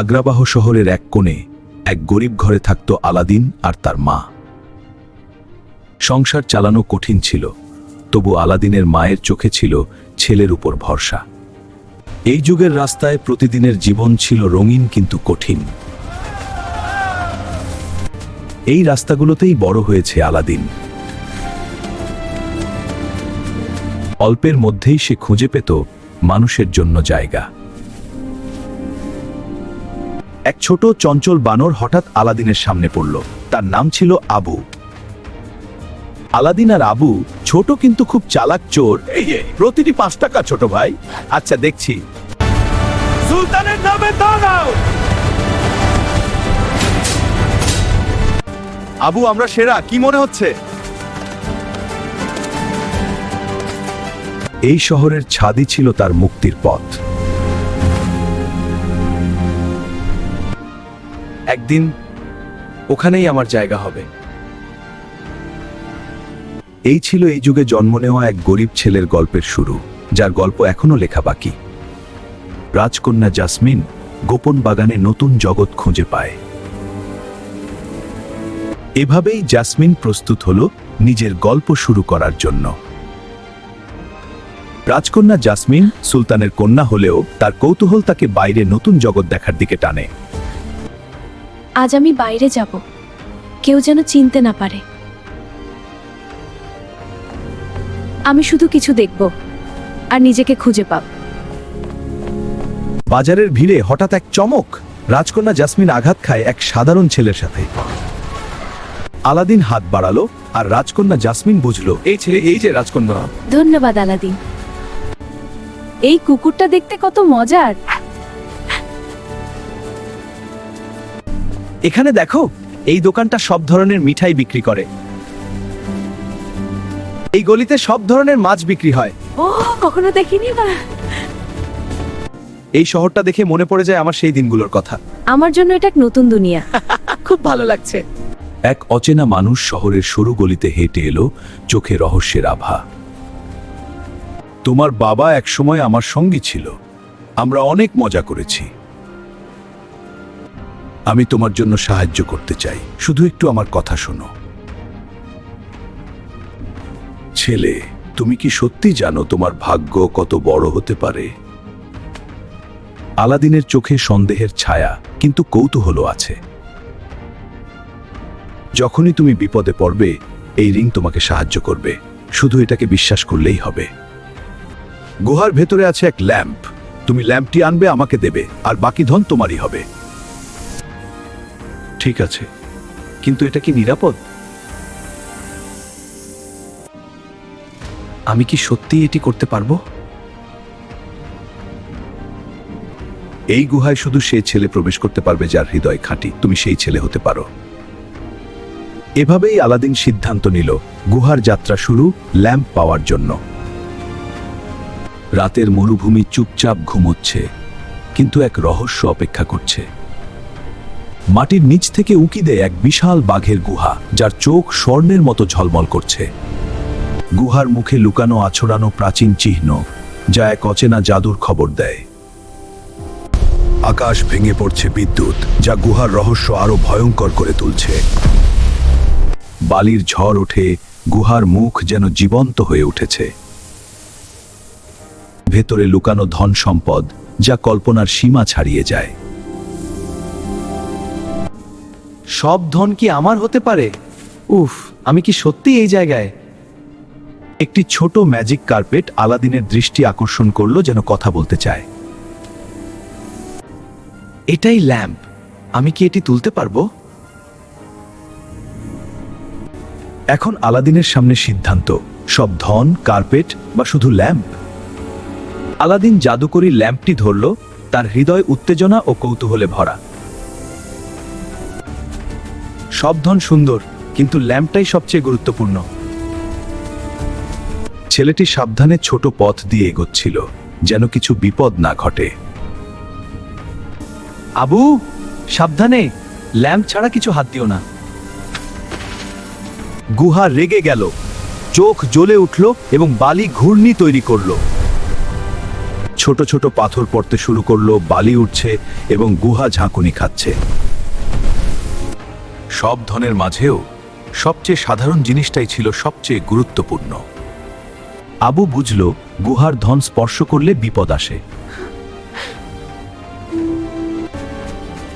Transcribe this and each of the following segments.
আগ্রাবাহ শহরের এক কোণে এক গরিব ঘরে থাকত আলাদিন আর তার মা। সংসার চালানো কঠিন ছিল, তবু আলাদিনের মায়ের চোখে ছিল ছেলের উপর ভরসা। এই যুগের রাস্তায় প্রতিদিনের জীবন ছিল রঙিন কিন্তু কঠিন। এই রাস্তাগুলোতেই বড় হয়েছে আলাদিন। অল্পের মধ্যেই সে খুঁজে পেত মানুষের জন্য জায়গা। এক ছোট চঞ্চল বানর হঠাৎ আলাদিনের সামনে পড়ল। তার নাম ছিল আবু। আলাদিন আর আবু ছোট কিন্তু খুব চালাক চোর। প্রতিটি পাঁচ টাকা ছোট ভাই। আচ্ছা দেখছি। সুলতানের নামে দাঁড়াও আবু আমরা সেরা। কি মনে হচ্ছে? এই শহরের ছাদই ছিল তার মুক্তির পথ। একদিন ওখানেই আমার জায়গা হবে। এই ছিল এই যুগে জন্ম নেওয়া এক গরিব ছেলের গল্পের শুরু, যার গল্প এখনও লেখা বাকি। রাজকন্যা জাসমিন গোপন বাগানে নতুন জগৎ খুঁজে পায়। এভাবেই জাসমিন প্রস্তুত হল নিজের গল্প শুরু করার জন্য। রাজকন্যা জাসমিন সুলতানের কন্যা হলেও তার কৌতূহল তাকে বাইরে নতুন জগৎ দেখার দিকে টানে। আজ আমি বাইরে যাব। কেউ যেন চিনতে না পারে। আমি শুধু কিছু দেখব আর নিজেকে খুঁজে পাব। বাজারের ভিড়ে হঠাৎ এক চমক। রাজকন্যা জাসমিন আঘাত খায় এক সাধারণ ছেলের সাথে। আলাদিন হাত বাড়ালো আর রাজকন্যা জাসমিন বুঝলো এই ছেলে এই যে রাজকন্যা। ধন্যবাদ আলাদিন। এই কুকুরটা দেখতে কত মজার। এখানে দেখো এই দোকানটা সব ধরনের মিঠাই বিক্রি করে। এই গলিতে সব ধরনের মাছ বিক্রি হয়। ও কখনো দেখিনি না এই শহরটা দেখে মনে পড়ে যায় আমার সেই দিনগুলোর কথা। আমার জন্য এটা এক নতুন দুনিয়া। খুব ভালো লাগছে। এক অচেনা মানুষ শহরের সরু গলিতে হেঁটে এলো চোখে রহস্যের আভা। তোমার বাবা একসময় আমার সঙ্গী ছিল। আমরা অনেক মজা করেছি। আমি তোমার জন্য সাহায্য করতে চাই। শুধু একটু আমার কথা শোনো। ছেলে, তুমি কি সত্যি জানো তোমার ভাগ্য কত বড় হতে পারে? আলাদিনের চোখে সন্দেহের ছায়া, কিন্তু কৌতূহলও আছে। যখনই তুমি বিপদে পড়বে, এই রিং তোমাকে সাহায্য করবে। শুধু এটাকে বিশ্বাস করলেই হবে। গুহার ভেতরে আছে এক ল্যাম্প। তুমি ল্যাম্পটি আনবে, আমাকে দেবে। আর বাকি ধন তোমারই হবে। ঠিক আছে। কিন্তু এটা কি নিরাপদ? আমি কি সত্যি এটি করতে পারব? এই গুহায় শুধু সে ছেলে প্রবেশ করতে পারবে যার হৃদয় খাঁটি। তুমি সেই ছেলে হতে পারো। এভাবেই আলাদিন সিদ্ধান্ত নিল গুহার যাত্রা শুরু ল্যাম্প পাওয়ার জন্য। রাতের মরুভূমি চুপচাপ ঘুমোচ্ছে, কিন্তু এক রহস্য অপেক্ষা করছে। মাটির নিচ থেকে উঁকি দেয় এক বিশাল বাঘের গুহা, যার চোখ স্বর্ণের মতো ঝলমল করছে। গুহার মুখে লুকানো আছড়ানো প্রাচীন চিহ্ন, যা এক অচেনা জাদুর খবর দেয়। আকাশ ভেঙে পড়ছে বিদ্যুৎ, যা গুহার রহস্য আরও ভয়ঙ্কর করে তুলছে। বালির ঝড় ওঠে, গুহার মুখ যেন জীবন্ত হয়ে উঠেছে। ভেতরে লুকানো ধন সম্পদ, যা কল্পনার সীমা ছাড়িয়ে যায়। সব ধন কি আমার হতে পারে? উফ, আমি কি সত্যি এই জায়গায়? একটি ছোট ম্যাজিক কার্পেট আলাদিনের দৃষ্টি আকর্ষণ করল যেন কথা বলতে চায়। এটাই ল্যাম্প। আমি কি এটি তুলতে পারব? এখন আলাদিনের সামনে সিদ্ধান্ত, সব ধন, কার্পেট বা শুধু ল্যাম্প? আলাদিন জাদুকরি ল্যাম্পটি ধরল, তার হৃদয় উত্তেজনা ও কৌতূহলে ভরা। সব ধন সুন্দর, কিন্তু ল্যাম্পটাই সবচেয়ে গুরুত্বপূর্ণ। ছেলেটি সাবধানে ছোট পথ দিয়ে এগোচ্ছিল, যেন কিছু বিপদ না ঘটে। আবু, সাবধানে! ল্যাম্প ছাড়া কিছু হাত দিও না। গুহা রেগে গেল, চোখ জ্বলে উঠল এবং বালি ঘূর্ণি তৈরি করল। ছোট ছোট পাথর পড়তে শুরু করল, বালি উঠছে এবং গুহা ঝাঁকুনি খাচ্ছে। সব ধনের মাঝেও সবচেয়ে সাধারণ জিনিসটাই ছিল সবচেয়ে গুরুত্বপূর্ণ। আবু বুঝল, গুহার ধন স্পর্শ করলে বিপদ আসে।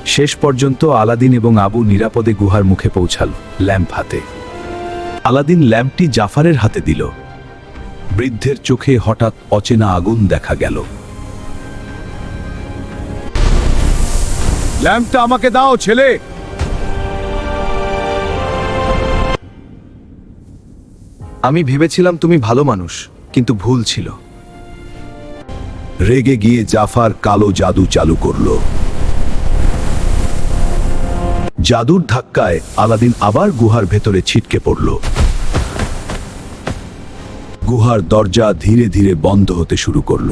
শেষ পর্যন্ত আলাদিন এবং আবু নিরাপদে গুহার মুখে পৌঁছাল, ল্যাম্প হাতে। আলাদিন ল্যাম্পটি জাফারের হাতে দিল। বৃদ্ধের চোখে হঠাৎ অচেনা আগুন দেখা গেল। ল্যাম্পটা আমাকে দাও, ছেলে! আমি ভেবেছিলাম তুমি ভালো মানুষ, কিন্তু ভুল ছিল। রেগে গিয়ে জাফার কালো জাদু চালু করল। জাদুর ধাক্কায় আলাদিন আবার গুহার ভেতরে ছিটকে পড়ল। গুহার দরজা ধীরে ধীরে বন্ধ হতে শুরু করল।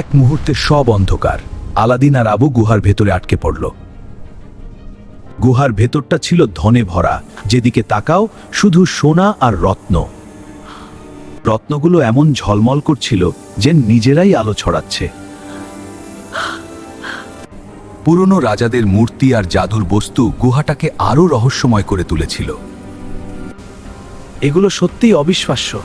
এক মুহূর্তে সব অন্ধকার। আলাদিন আর আবু গুহার ভেতরে আটকে পড়ল। গুহার ভেতরটা ছিল ধনে ভরা। যেদিকে তাকাও, শুধু সোনা আর রত্ন। রত্নগুলো এমন ঝলমল করছিল যে নিজেরাই আলো ছড়াচ্ছে। পুরনো রাজাদের মূর্তি আর জাদুর বস্তু গুহাটাকে আরও রহস্যময় করে তুলেছিল। এগুলো সত্যিই অবিশ্বাস্য।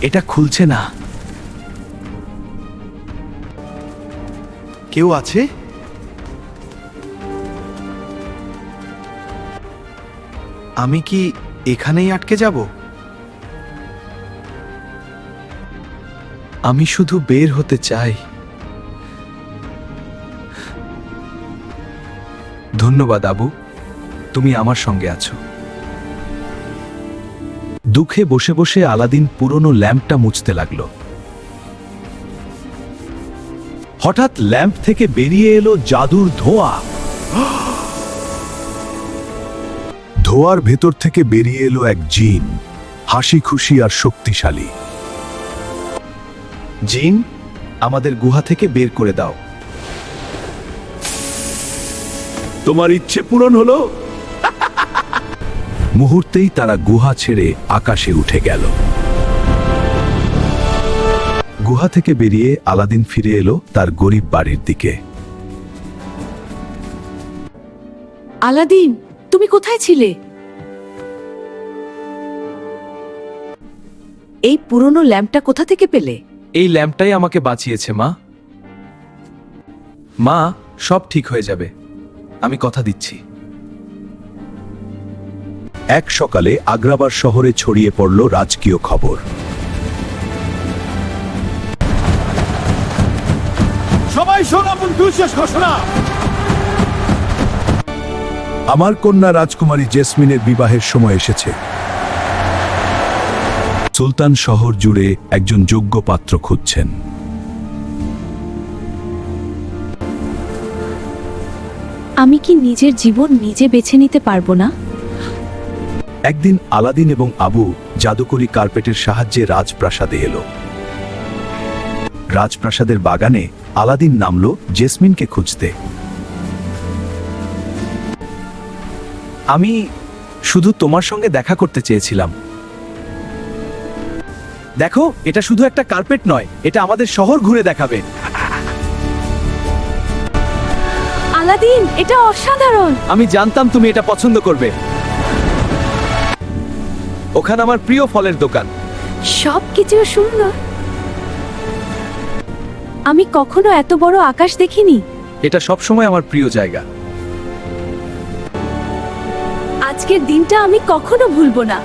এটা খুলছে না। কেউ আছে? আমি কি এখানেই আটকে যাব? আমি শুধু বের হতে চাই। ধন্যবাদ, আবু। তুমি আমার সঙ্গে আছো। দুঃখে বসে বসে আলাদিন পুরনো ল্যাম্পটা মুছতে লাগল। হঠাৎ ল্যাম্প থেকে বেরিয়ে এলো জাদুর ধোঁয়া। ধোয়ার ভেতর থেকে বেরিয়ে এলো এক জিন। হাসি খুশি আর শক্তিশালী। জিন, আমাদের গুহা থেকে বের করে দাও। তোমার ইচ্ছে পূরণ হলো? মুহূর্তেই তারা গুহা ছেড়ে আকাশে উঠে গেল। গুহা থেকে বেরিয়ে আলাদিন ফিরে এলো তার গরিব বাড়ির দিকে। আলাদিন তুমি কোথায় ছিলে? এই পুরনো ল্যাম্পটা কোথা থেকে পেলে? এই ল্যাম্পটাই আমাকে বাঁচিয়েছে মা। মা সব ঠিক হয়ে যাবে। আমি কথা দিচ্ছি। এক সকালে আগ্রাবার শহরে ছড়িয়ে পড়ল রাজকীয় খবর। সবাই বিশেষ ঘোষণা আমার কন্যা রাজকুমারী জেসমিনের বিবাহের সময় এসেছে। সুলতান শহর জুড়ে একজন যোগ্য পাত্র খুঁজছেন। আমি কি নিজের জীবন নিজে বেছে নিতে পারব না? একদিন আলাদিন এবং আবু জাদুকরি কার্পেটের সাহায্যে রাজপ্রাসাদে এলো। রাজপ্রাসাদের বাগানে আলাদিন নামলো জেসমিনকে খুঁজতে। আমি শুধু তোমার সঙ্গে দেখা করতে চেয়েছিলাম। দেখো এটা শুধু একটা কার্পেট নয় এটা আমাদের শহর ঘুরে দেখাবে। আলাদিন এটা অসাধারণ। আমি জানতাম তুমি এটা পছন্দ করবে। ওখানে আমার প্রিয় ফলের দোকান। সব কিছু সুন্দর। আমি কখনো এত বড় আকাশ দেখিনি? এটা সবসময় আমার প্রিয় জায়গা। আজকের দিনটা আমি কখনো ভুলবো না।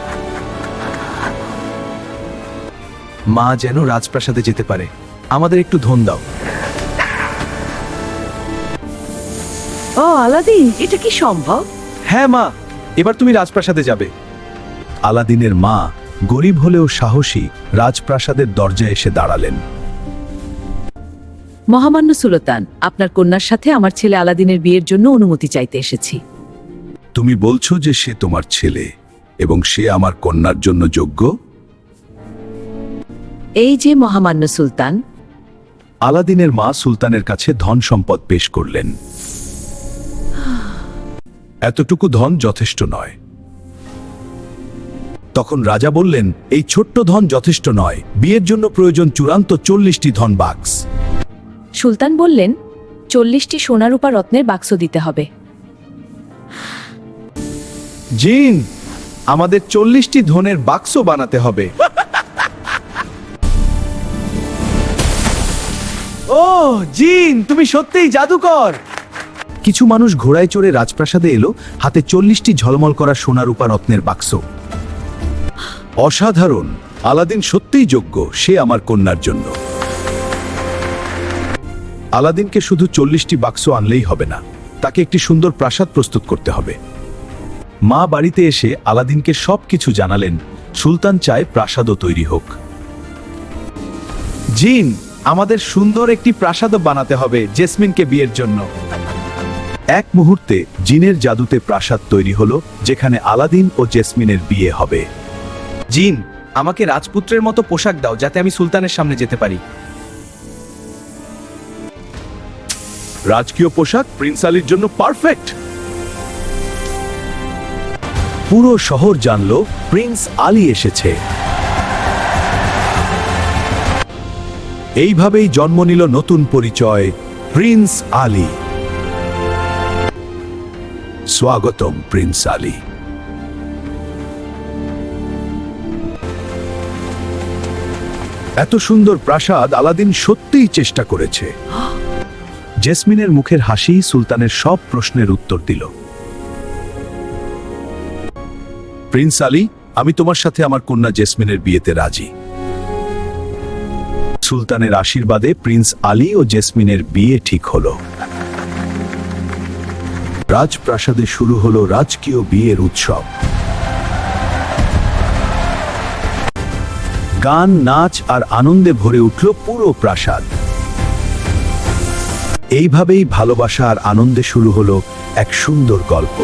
মা যেন রাজপ্রাসাদে যেতে পারে। আমাদের একটু ধন দাও। ও আলাদিন এটা কি সম্ভব? হ্যাঁ মা এবার তুমি রাজপ্রাসাদে যাবে। আলাদিনের মা গরিব হলেও সাহসী রাজপ্রাসাদের দরজায় এসে দাঁড়ালেন। মহামান্য সুলতান আপনার কন্যার সাথে আমার ছেলে আলাদিনের বিয়ের জন্য অনুমতি চাইতে এসেছি। তুমি বলছো যে সে তোমার ছেলে এবং সে আমার কন্যার জন্য যোগ্য? এই যে মহামান্য সুলতান। আলাদিনের মা সুলতানের কাছে ধন সম্পদ পেশ করলেন। এতটুকু ধন যথেষ্ট নয়। তখন রাজা বললেন এই ছোট্ট ধন যথেষ্ট নয়। বিয়ের জন্য প্রয়োজন চূড়ান্ত চল্লিশটি ধন বাক্স সুলতান বললেন, চল্লিশটি সোনারূপা রত্নের বাক্স দিতে হবে। জিন, আমাদের চল্লিশটি ধনের বাক্স বানাতে হবে। ও, জিন, তুমি সত্যিই জাদুকর। কিছু মানুষ ঘোড়ায় চড়ে রাজপ্রাসাদে এলো, হাতে চল্লিশটি ঝলমল করা সোনারূপা রত্নের বাক্স। অসাধারণ, আলাদিন সত্যিই যোগ্য, সে আমার কন্যার জন্য। আলাদিনকে শুধু চল্লিশটি বাক্স আনলেই হবে না, তাকে একটি সুন্দর প্রাসাদ প্রস্তুত করতে হবে। মা বাড়িতে এসে আলাদিনকে সবকিছু জানালেন, সুলতান চায় প্রাসাদও তৈরি হোক। জিন, আমাদের সুন্দর একটি প্রাসাদও বানাতে হবে জেসমিনকে বিয়ের জন্য। এক মুহূর্তে জিনের জাদুতে প্রাসাদ তৈরি হলো, যেখানে আলাদিন ও জেসমিনের বিয়ে হবে। জিন, আমাকে রাজপুত্রের মতো পোশাক দাও, যাতে আমি সুলতানের সামনে যেতে পারি। রাজকীয় পোশাক প্রিন্স আলীর জন্য পারফেক্ট। পুরো শহর জানল প্রিন্স আলী এসেছে। এইভাবেই জন্ম নিল নতুন পরিচয়, প্রিন্স আলী। স্বাগতম প্রিন্স আলী। এত সুন্দর প্রাসাদ আলাদিন সত্যিই চেষ্টা করেছে। জেসমিনের মুখের হাসি সুলতানের সব প্রশ্নের উত্তর দিল। প্রিন্স আলী, আমি তোমার সাথে আমার কন্যা জেসমিনের বিয়েতে রাজি। সুলতানের আশীর্বাদে প্রিন্স আলী ও জেসমিনের বিয়ে ঠিক হলো। রাজপ্রাসাদে শুরু হলো রাজকীয় বিয়ের উৎসব। গান, নাচ আর আনন্দে ভরে উঠল পুরো প্রাসাদ। এইভাবেই ভালোবাসা আর আনন্দে শুরু হলো এক সুন্দর গল্প।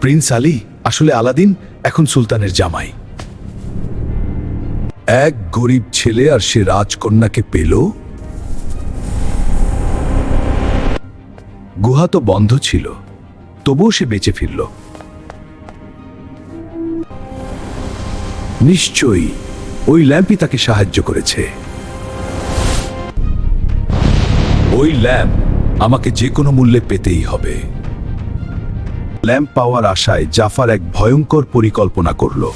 প্রিন্স আলী আসলে আলাদিন এখন সুলতানের জামাই। এক গরিব ছেলে আর সে রাজকন্যাকে পেল। গুহা তো বন্ধ ছিল, তবুও সে বেঁচে ফিরল। নিশ্চয়ই ওই ল্যাম্পই তাকে সাহায্য করেছে। ওই ল্যাম্প আমাকে যে কোনো মূল্যে পেতেই হবে। ল্যাম্প পাওয়ার আশায় জাফার এক ভয়ঙ্কর পরিকল্পনা করল।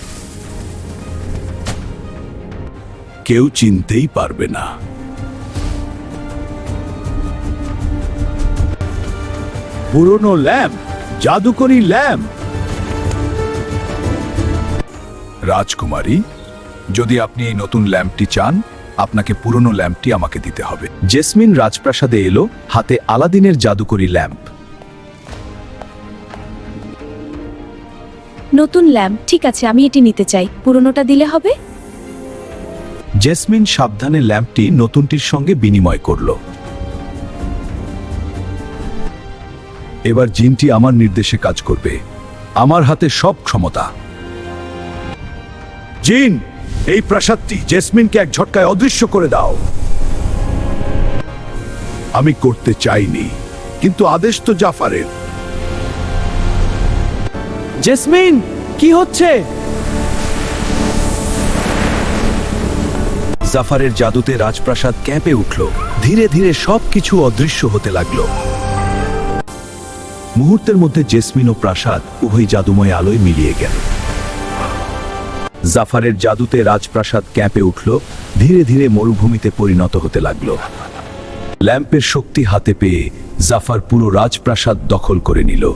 কেউ চিনতেই পারবে না। পুরনো ল্যাম্প, জাদুকরি ল্যাম্প। রাজকুমারী, যদি আপনি এই নতুন ল্যাম্পটি চান আপনাকে পুরনো ল্যাম্পটি আমাকে দিতে হবে। জেসমিন রাজপ্রাসাদে এলো হাতে আলাদিনের জাদুকরি ল্যাম্প। নতুন ল্যাম্প ঠিক আছে আমি এটি নিতে চাই। পুরনোটা দিলে হবে? জেসমিন সাবধানে ল্যাম্পটি নতুনটির সঙ্গে বিনিময় করল। এবার জিনটি আমার নির্দেশে কাজ করবে। আমার হাতে সব ক্ষমতা। জিন! এই প্রাসাদটি জেসমিনকে এক ঝটকায় অদৃশ্য করে দাও। আমি করতে চাইনি কিন্তু আদেশ তো জাফারের। জেসমিন কি হচ্ছে? জাফারের জাদুতে রাজপ্রাসাদ ক্যাঁপে উঠল। ধীরে ধীরে সবকিছু অদৃশ্য হতে লাগল। মুহূর্তের মধ্যে জেসমিন ও প্রাসাদ উভয় জাদুময় আলোয় মিলিয়ে গেল। জাফারের জাদুতে রাজপ্রাসাদ ক্যাঁপে উঠল, ধীরে ধীরে মরুভূমিতে পরিণত হতে লাগল। ল্যাম্পের শক্তি হাতে পেয়ে জাফার পুরো রাজপ্রাসাদ দখল করে নিল।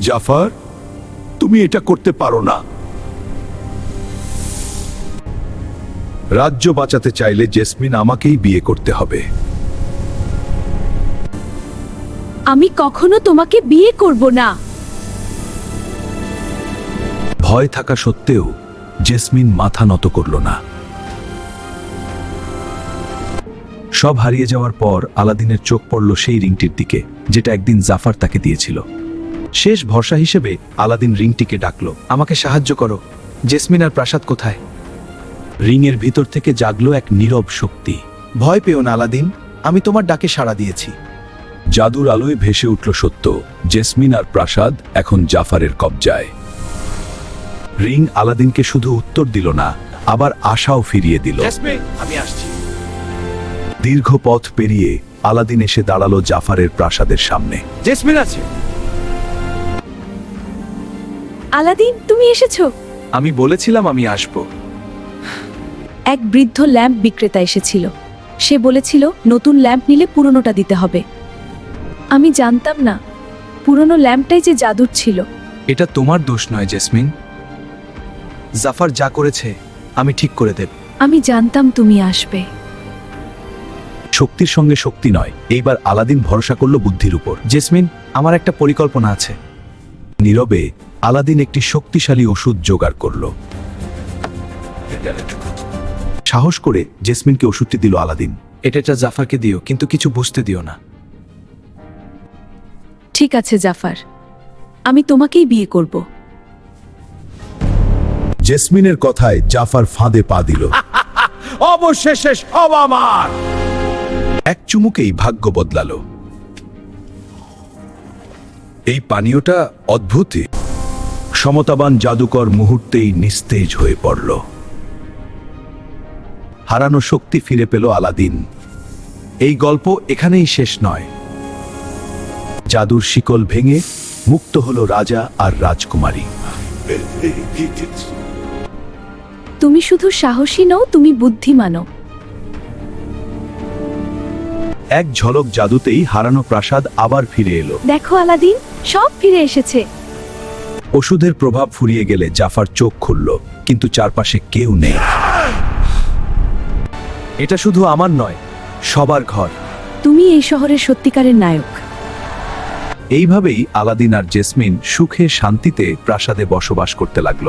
জাফার, তুমি এটা করতে পারো না। রাজ্য বাঁচাতে চাইলে জেসমিন আমাকেই বিয়ে করতে হবে। আমি কখনো তোমাকে বিয়ে করব না। ভয় থাকা সত্ত্বেও জেসমিন মাথা নত করল না। সব হারিয়ে যাওয়ার পর আলাদিনের চোখ পড়ল সেই রিংটির দিকে, যেটা একদিন জাফার তাকে দিয়েছিল। শেষ ভরসা হিসেবে আলাদিন রিংটিকে ডাকলো, আমাকে সাহায্য করো। জেসমিন আর প্রাসাদ কোথায়? রিংয়ের ভিতর থেকে জাগলো এক নীরব শক্তি। ভয় পেও না আলাদিন, আমি তোমার ডাকে সাড়া দিয়েছি। জাদুর আলোয় ভেসে উঠল সত্য, জেসমিন আর প্রাসাদ এখন জাফারের কবজায়। রিং আলাদিনকে শুধু উত্তর দিল না আবার আশাও ফিরিয়ে দিল। আমি আসছি। দীর্ঘ পথ পেরিয়ে আলাদিন এসে দাঁড়াল জাফারের প্রাসাদের সামনে। জেসমিন আছে। আলাদিন তুমি এসেছ? আমি বলেছিলাম আমি আসব। এক বৃদ্ধ ল্যাম্প বিক্রেতা এসেছিল। সে বলেছিল নতুন ল্যাম্প নিলে পুরনোটা দিতে হবে। আমি জানতাম না পুরনো ল্যাম্পটাই যে জাদুর ছিল। এটা তোমার দোষ নয় জেসমিন জাফর যা করেছে আমি ঠিক করে দেব। আমি জানতাম তুমি আসবে। শক্তির সঙ্গে শক্তি নয় এইবার আলাদিন ভরসা করল বুদ্ধির উপর। জেসমিন আমার একটা পরিকল্পনা আছে। নীরবে আলাদিন একটি শক্তিশালী ওষুধ জোগাড় করল। সাহস করে জেসমিনকে ওষুধটি দিল আলাদিন। এটা এটা জাফারকে দিও কিন্তু কিছু বুঝতে দিও না। ঠিক আছে জাফার। আমি তোমাকেই বিয়ে করব। জেসমিনের কথায় জাফার ফাঁদে পা দিল। অবশেষে সব আমার। এক চুমুকেই ভাগ্য বদলালো। এই পানীয়টা অদ্ভুত সমতাবান জাদুকর মুহূর্তেই নিস্তেজ হয়ে পড়ল। হারানো শক্তি ফিরে পেল আলাদিন। এই গল্প এখানেই শেষ নয়। জাদুর শিকল ভেঙে মুক্ত হলো রাজা আর রাজকুমারী। তুমি শুধু সাহসী নও তুমি বুদ্ধিমানও। এক ঝলক জাদুতেই হারানো প্রাসাদ আবার ফিরে এলো। দেখো আলাদিন সব ফিরে এসেছে। ওষুধের প্রভাব ফুরিয়ে গেলে জাফার চোখ খুলল কিন্তু চারপাশে কেউ নেই। এটা শুধু আমার নয় সবার ঘর। তুমি এই শহরের সত্যিকারের নায়ক। এইভাবেই আলাদিন আর জেসমিন সুখে শান্তিতে প্রাসাদে বসবাস করতে লাগল।